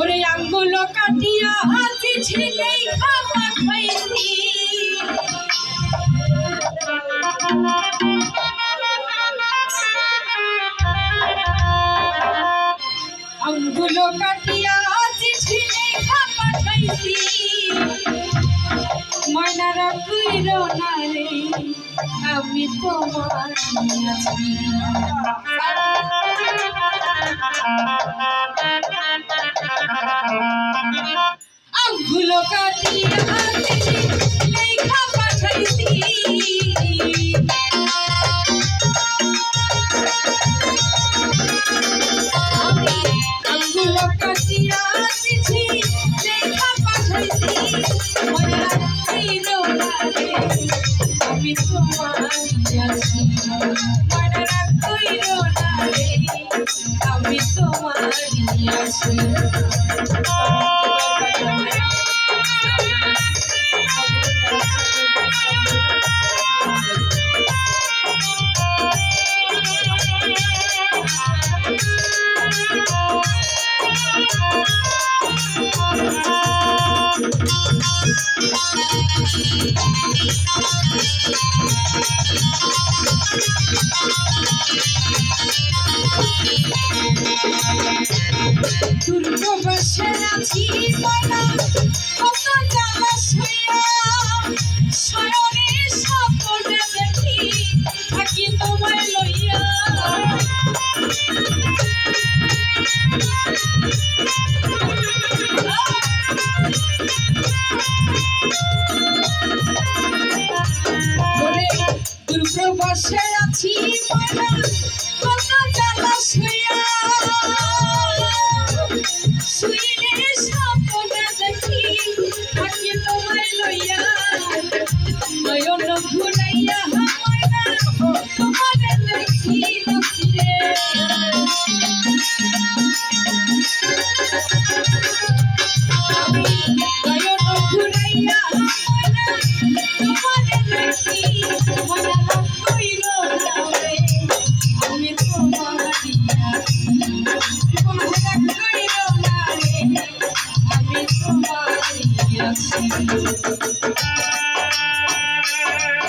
ওরে আঙ্গুল কাটিয়া হাতি ছিলেই খাওয়া খাইছি। আঙ্গুল কাটিয়া হাতি ছিলেই খাওয়া খাইছি। ময়নারা কইর রে, আমি তোমার আছি আঙ্গুল কাটিয়া দুর্গবাসে আছি ময়না কত জ্বালা শুয়া শয়নে স্বপ্নে দেখি থাকি তোমায় লইয়া দুর্গবাসে আছি, ময়না।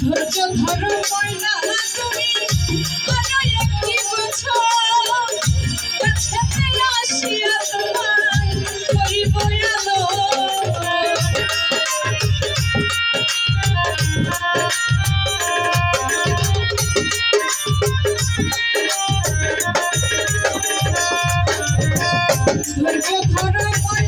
ধৈর্য ধরো ময়না তুমি আরও একটি বছর কাছেতে আসিয়া তোমার করিব আলো ধৈর্য ধরো ময়না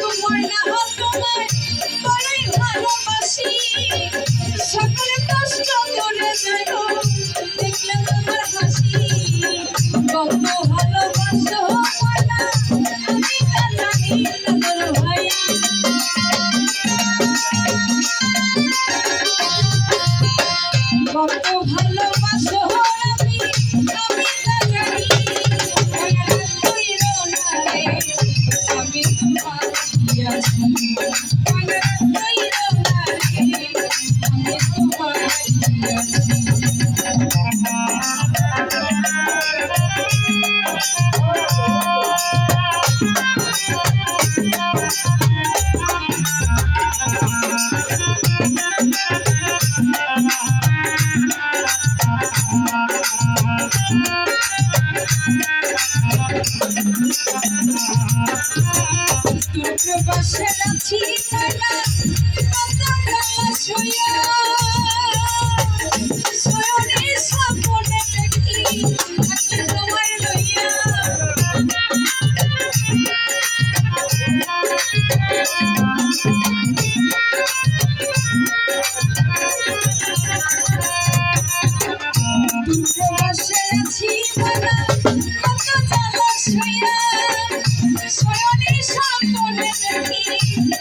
ফকির ফারুক ময়না তোমায় সাপনে দেখি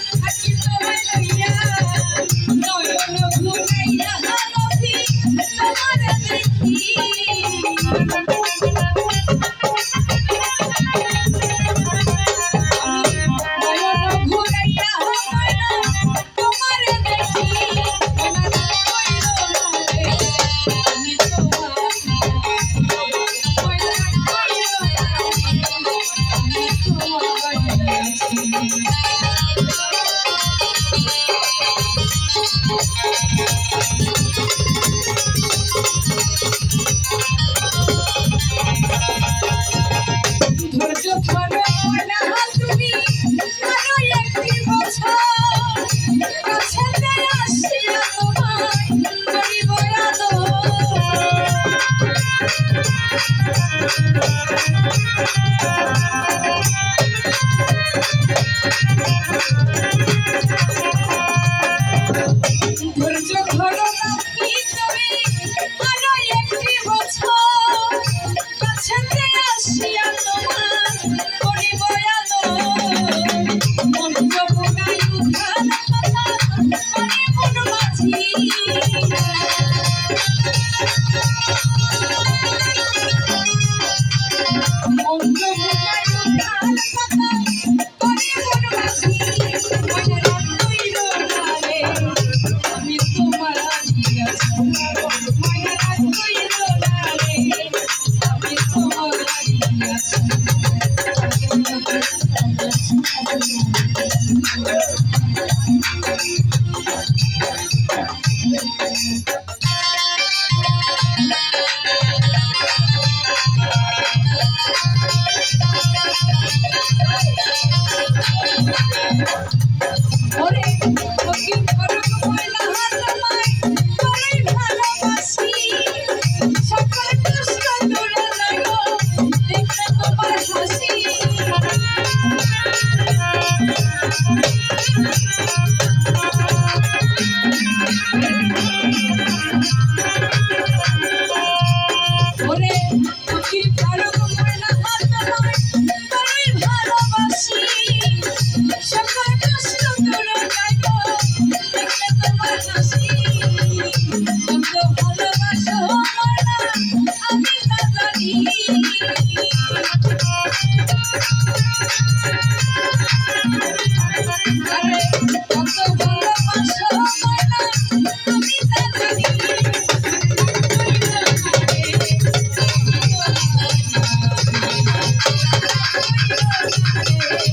ওরে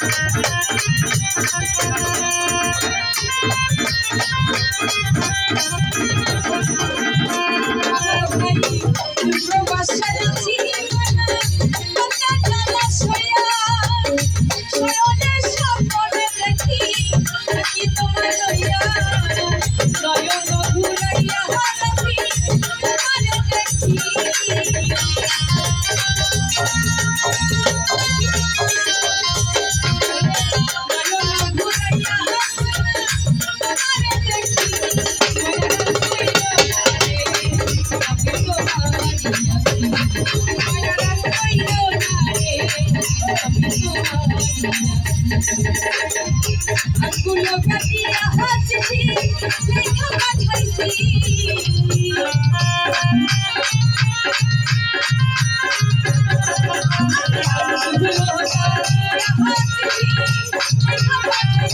Thank you. I'm